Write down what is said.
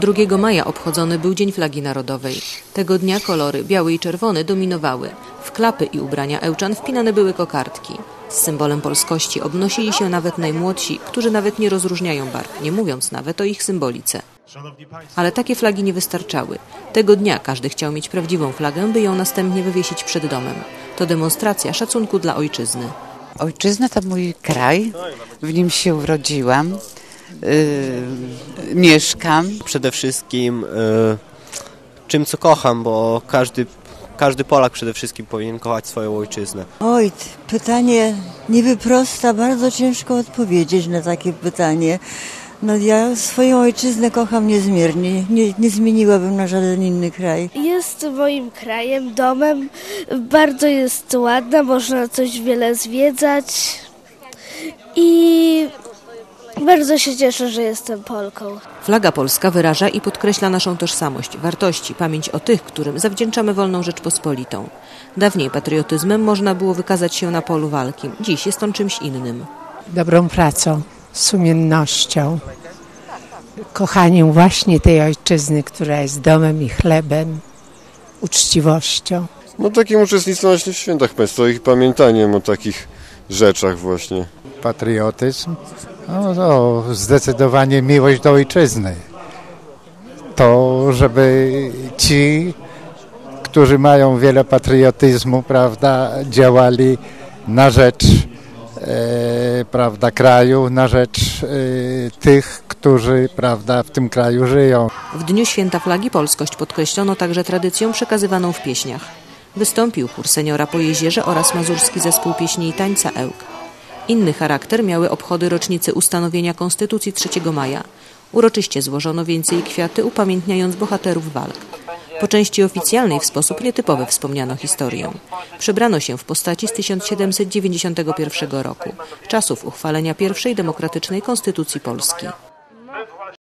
2 maja obchodzony był Dzień Flagi Narodowej. Tego dnia kolory biały i czerwony dominowały. W klapy i ubrania Ełczan wpinane były kokardki. Z symbolem polskości obnosili się nawet najmłodsi, którzy nawet nie rozróżniają barw, nie mówiąc nawet o ich symbolice. Ale takie flagi nie wystarczały. Tego dnia każdy chciał mieć prawdziwą flagę, by ją następnie wywiesić przed domem. To demonstracja szacunku dla ojczyzny. Ojczyzna to mój kraj, w nim się urodziłam, yy, mieszkam. przede wszystkim e, czym co kocham, bo każdy, każdy Polak przede wszystkim powinien kochać swoją ojczyznę. Oj, pytanie niby proste, a bardzo ciężko odpowiedzieć na takie pytanie. No ja swoją ojczyznę kocham niezmiernie. Nie, nie zmieniłabym na żaden inny kraj. Jest moim krajem, domem. Bardzo jest ładna, można coś wiele zwiedzać. I bardzo się cieszę, że jestem Polką. Flaga polska wyraża i podkreśla naszą tożsamość, wartości, pamięć o tych, którym zawdzięczamy wolną Rzeczpospolitą. Dawniej patriotyzmem można było wykazać się na polu walki, dziś jest on czymś innym. dobrą pracą, sumiennością, kochaniem właśnie tej ojczyzny, która jest domem i chlebem, uczciwością. No takim uczestnictwem właśnie w świętach państwowych i pamiętaniem o takich rzeczach właśnie. patriotyzm, no to zdecydowanie miłość do ojczyzny. To, żeby ci, którzy mają wiele patriotyzmu, prawda, działali na rzecz e, prawda, kraju, na rzecz e, tych, którzy prawda, w tym kraju żyją. W Dniu Święta Flagi polskość podkreślono także tradycją przekazywaną w pieśniach. Wystąpił chór seniora po jezierze oraz mazurski zespół pieśni i tańca Ełk. Inny charakter miały obchody rocznicy ustanowienia Konstytucji 3 maja. Uroczyście złożono więcej kwiaty, upamiętniając bohaterów walk. Po części oficjalnej w sposób nietypowy wspomniano historię. Przebrano się w postaci z 1791 roku, czasów uchwalenia pierwszej demokratycznej Konstytucji Polski.